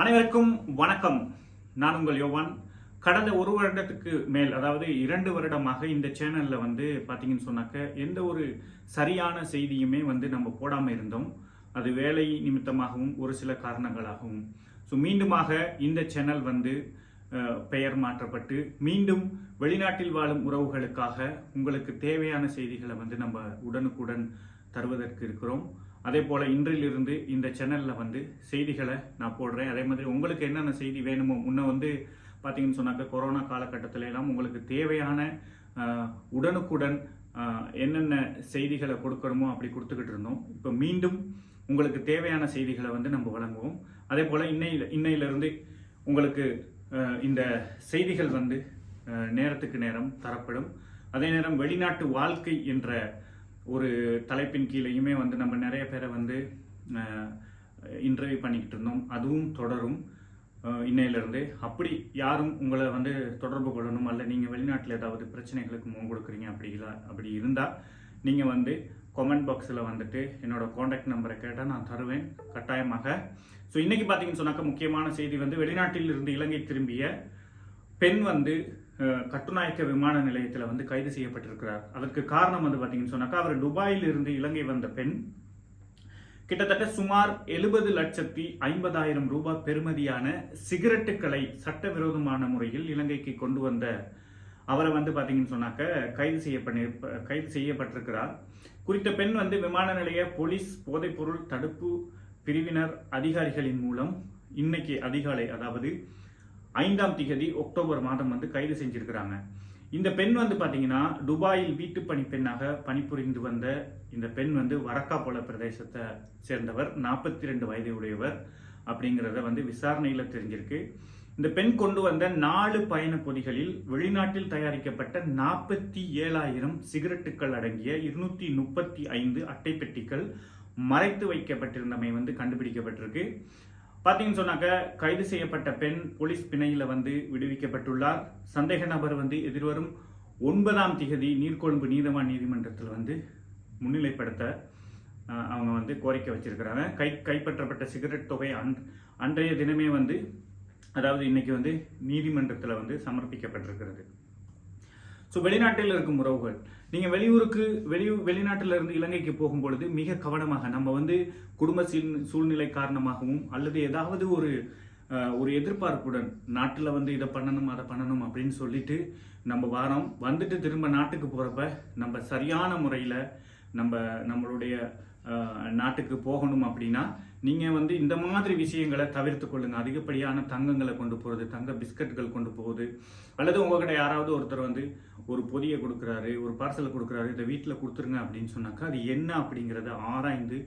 அனைவருக்கும் வணக்கம். நான் உங்கள் யோவான். கடந்த ஒரு வருடத்துக்கு மேல் அதாவது இரண்டு வருடமாக இந்த சேனலில் வந்து பார்த்தீங்கன்னு சொன்னாக்க எந்த ஒரு சரியான செய்தியுமே வந்து நம்ம போடாமல் இருந்தோம். அது வேலை நிமித்தமாகவும் ஒரு சில காரணங்களாகவும். ஸோ மீண்டுமாக இந்த சேனல் வந்து பெயர் மாற்றப்பட்டு மீண்டும் வெளிநாட்டில் வாழும் உறவுகளுக்காக உங்களுக்கு தேவையான செய்திகளை வந்து நம்ம உடனுக்குடன் தருவதற்கு இருக்கிறோம். அதே போல் இன்றிலிருந்து இந்த சேனலில் வந்து செய்திகளை நான் போடுறேன். அதே மாதிரி உங்களுக்கு என்னென்ன செய்தி வேணுமோ முன்ன வந்து பார்த்தீங்கன்னு சொன்னாக்க கொரோனா காலகட்டத்தில எல்லாம் உங்களுக்கு தேவையான உடனுக்குடன் என்னென்ன செய்திகளை கொடுக்கணுமோ அப்படி கொடுத்துக்கிட்டு இருந்தோம். இப்போ மீண்டும் உங்களுக்கு தேவையான செய்திகளை வந்து நம்ம வழங்குவோம். அதே போல் இன்னையில் இன்னையிலிருந்து உங்களுக்கு இந்த செய்திகள் வந்து நேரத்துக்கு நேரம் தரப்படும். அதே நேரம் வெளிநாட்டு வாழ்க்கை என்ற ஒரு தலைப்பின் கீழேயுமே வந்து நம்ம நிறைய பேரை வந்து இன்டர்வியூ பண்ணிக்கிட்டு இருந்தோம். அதுவும் தொடரும். இன்னையிலேருந்து இன்னையிலிருந்து. அப்படி யாரும் உங்களை வந்து தொடர்பு கொள்ளணும் அல்ல நீங்கள் வெளிநாட்டில் ஏதாவது பிரச்சனைகளுக்கு முகம் கொடுக்குறீங்க அப்படிங்களா அப்படி இருந்தால் நீங்கள் வந்து கமெண்ட் பாக்ஸில் வந்துட்டு என்னோடய காண்டாக்ட் நம்பரை கேட்டால் நான் தருவேன். கட்டாயமாக. ஸோ இன்றைக்கி பார்த்தீங்கன்னு சொன்னாக்க முக்கியமான செய்தி வந்து வெளிநாட்டில் இருந்து இலங்கை திரும்பிய பெண் வந்து கட்டுநாயக்க விமான நிலையத்தில் வந்து கைது செய்யப்பட்டிருக்கிறார். அதற்கு காரணம் வந்து பார்த்தீங்கன்னு சொன்னாக்கா அவர் துபாயில் இருந்து இலங்கை வந்த பெண் கிட்டத்தட்ட சுமார் எழுபது லட்சத்தி ஐம்பதாயிரம் ரூபாய் பெறுமதியான சிகரெட்டுகளை சட்டவிரோதமான முறையில் இலங்கைக்கு கொண்டு வந்த அவரை வந்து பார்த்தீங்கன்னு சொன்னாக்க கைது செய்யப்பட்டு கைது செய்யப்பட்டிருக்கிறார். குறித்த பெண் வந்து விமான நிலைய போலீஸ் போதைப்பொருள் தடுப்பு பிரிவினர் அதிகாரிகளின் மூலம் இன்னைக்கு அதிகாலை அதாவது ஐந்தாம் திகதி அக்டோபர் மாதம் வந்து கைது செஞ்சிருக்கிறாங்க. இந்த பெண் வந்து பார்த்தீங்கன்னா துபாயில் வீட்டு பணி பெண்ணாக பணிபுரிந்து வந்த இந்த பெண் வந்து வரக்காபோல பிரதேசத்தை சேர்ந்தவர் நாற்பத்தி ரெண்டு வயது உடையவர் அப்படிங்கிறத வந்து விசாரணையில் தெரிஞ்சிருக்கு. இந்த பெண் கொண்டு வந்த நாலு பயண பொதிகளில் வெளிநாட்டில் தயாரிக்கப்பட்ட நாற்பத்தி ஏழாயிரம் சிகரெட்டுகள் அடங்கிய இருநூத்தி முப்பத்தி ஐந்து அட்டைப்பெட்டிகள் மறைத்து வைக்கப்பட்டிருந்தமை வந்து கண்டுபிடிக்கப்பட்டிருக்கு. பார்த்தீங்கன்னு சொன்னாக்க கைது செய்யப்பட்ட பெண் போலீஸ் பிணையில் வந்து விடுவிக்கப்பட்டுள்ளார். சந்தேக நபர் வந்து எதிர்வரும் ஒன்பதாம் திகதி நீர்கொழும்பு நீதவான் நீதிமன்றத்தில் வந்து முன்னிலைப்படுத்த அவங்க வந்து கோரிக்கை வச்சிருக்கிறாங்க. கை கைப்பற்றப்பட்ட சிகரெட் தொகை அன் அன்றைய தினமே வந்து அதாவது இன்னைக்கு வந்து நீதிமன்றத்தில் வந்து சமர்ப்பிக்கப்பட்டிருக்கிறது. ஸோ வெளிநாட்டில் இருக்கும் உறவுகள். நீங்கள் வெளியூருக்கு வெளியூர் வெளிநாட்டில் இருந்து இலங்கைக்கு போகும் பொழுது மிக கவனமாக நம்ம வந்து குடும்ப சூழ்நிலை காரணமாகவும் அல்லது ஏதாவது ஒரு ஒரு எதிர்பார்ப்புடன் நாட்டில் வந்து இதை பண்ணணும் அதை பண்ணணும் அப்படின்னு சொல்லிட்டு நம்ம வாரம் வந்துட்டு திரும்ப நாட்டுக்கு போகிறப்ப நம்ம சரியான முறையில் நம்ம நம்மளுடைய நாட்டுக்கு போகணும் அப்படின்னா நீங்கள் வந்து இந்த மாதிரி விஷயங்களை தவிர்த்து கொள்ளுங்கள் அதிகப்படியான தங்கங்களை கொண்டு போகிறது தங்க பிஸ்கட்கள் கொண்டு போகுது அல்லது உங்ககிட்ட யாராவது ஒருத்தர் வந்து ஒரு பொதியை கொடுக்குறாரு ஒரு பார்சலை கொடுக்குறாரு இதை வீட்டில் கொடுத்துருங்க அப்படின்னு சொன்னாக்கா அது என்ன அப்படிங்கிறத ஆராய்ந்து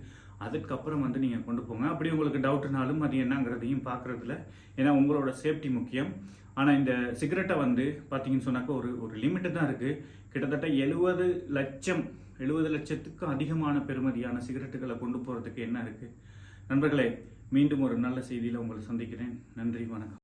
அதுக்கப்புறம் வந்து நீங்கள் கொண்டு போங்க. அப்படி உங்களுக்கு டவுட்னாலும் அது என்னங்கிறதையும் பார்க்குறதுல ஏன்னா உங்களோட சேஃப்டி முக்கியம். ஆனால் இந்த சிகரெட்டை வந்து பார்த்தீங்கன்னு சொன்னாக்கா ஒரு ஒரு லிமிட்டு தான் இருக்குது கிட்டத்தட்ட எழுபது லட்சம் எழுபது லட்சத்துக்கு அதிகமான பெறுமதியான சிகரெட்டுகளை கொண்டு போகிறதுக்கு என்ன இருக்குது நண்பர்களே மீண்டும் ஒரு நல்ல செய்தியில் உங்களை சந்திக்கிறேன். நன்றி வணக்கம்.